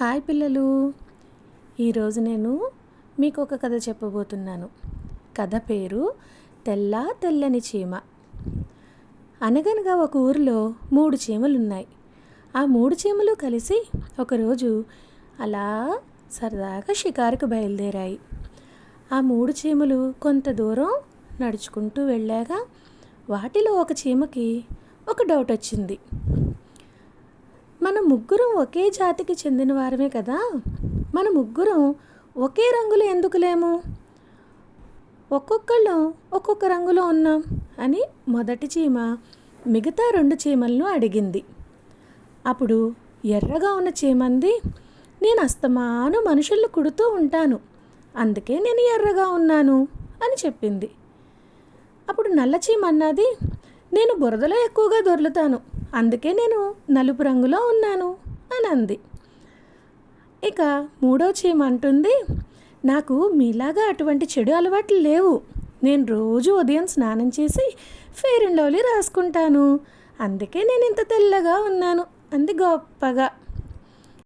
Hi పిల్లలు. ఈరోజు నేను మీకు ఒక కథ చెప్పబోతున్నాను. కథ పేరు తెల్ల తెల్లని చీమ. అనగనగా ఒక ఊరిలో మూడు చీమలు ఉన్నాయి ఆ మూడు చీమలు కలిసి ఒకరోజు అలా సరదాగా షికారుకు బయలుదేరాయి. ఆ మూడు చీమలు కొంత దూరం నడుచుకుంటూ వెళ్ళాక వాటిలో ఒక చీమకి ఒక డౌట్ వచ్చింది. మన ముగ్గురం ఒకే జాతికి చెందిన వారమే కదా? మన ముగ్గురం ఒకే రంగులో ఎందుకు లేము? ఒక్కొక్కళ్ళు ఒక్కొక్క రంగులో ఉన్నాం అని మొదటి చీమ మిగతా రెండు చీమలను అడిగింది. అప్పుడు ఎర్రగా ఉన్న చీమంది నేను అస్తమాను మనుషులను కుడుతూ ఉంటాను అందుకే నేను ఎర్రగా ఉన్నాను అని చెప్పింది. అప్పుడు నల్ల చీమ అన్నది నేను బురదలో ఎక్కువగా దొర్లుతాను అందుకే నేను నలుపు రంగులో ఉన్నాను అని అంది. ఇక మూడో చీమ అంటుంది నాకు మీలాగా అటువంటి చెడు అలవాట్లు లేవు. నేను రోజు ఉదయం స్నానం చేసి ఫెయిర్ అండ్ లవ్లీ రాసుకుంటాను. అందుకే నేను ఇంత తెల్లగా ఉన్నాను అంది గొప్పగా.